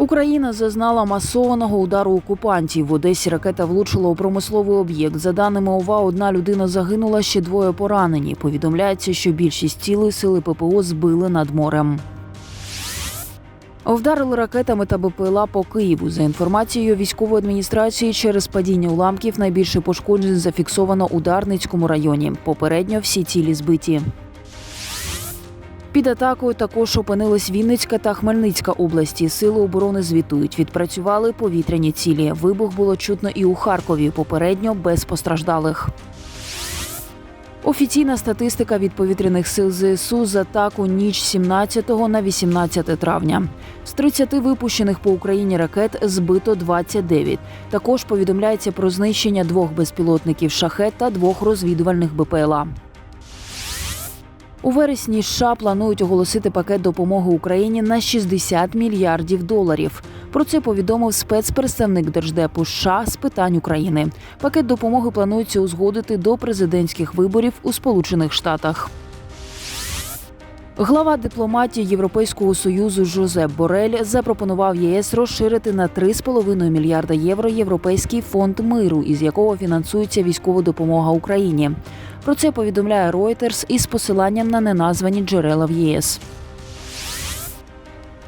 Україна зазнала масованого удару окупантів. В Одесі ракета влучила у промисловий об'єкт. За даними ОВА, одна людина загинула, ще двоє поранені. Повідомляється, що більшість цілей сили ППО збили над морем. Вдарили ракетами та БПЛА по Києву. За інформацією військової адміністрації, через падіння уламків найбільше пошкоджень зафіксовано у Дарницькому районі. Попередньо всі цілі збиті. Під атакою також опинились Вінницька та Хмельницька області. Сили оборони звітують, відпрацювали повітряні цілі. Вибух було чутно і у Харкові. Попередньо без постраждалих. Офіційна статистика від повітряних сил ЗСУ за атаку ніч 17 на 18 травня. З 30 випущених по Україні ракет збито 29. Також повідомляється про знищення двох безпілотників шахет та двох розвідувальних БПЛА. У вересні США планують оголосити пакет допомоги Україні на 60 мільярдів доларів. Про це повідомив спецпредставник Держдепу США з питань України. Пакет допомоги планується узгодити до президентських виборів у Сполучених Штатах. Глава дипломатії Європейського союзу Жозеп Борель запропонував ЄС розширити на 3,5 мільярда євро Європейський фонд миру, із якого фінансується військова допомога Україні. Про це повідомляє Reuters із посиланням на неназвані джерела в ЄС.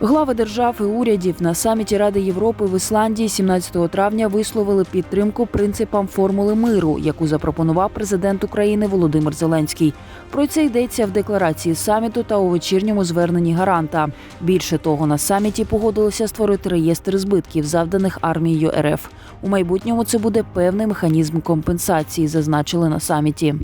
Глави держав і урядів на саміті Ради Європи в Ісландії 17 травня висловили підтримку принципам формули миру, яку запропонував президент України Володимир Зеленський. Про це йдеться в декларації саміту та у вечірньому зверненні гаранта. Більше того, на саміті погодилося створити реєстр збитків, завданих армією РФ. У майбутньому це буде певний механізм компенсації, зазначили на саміті.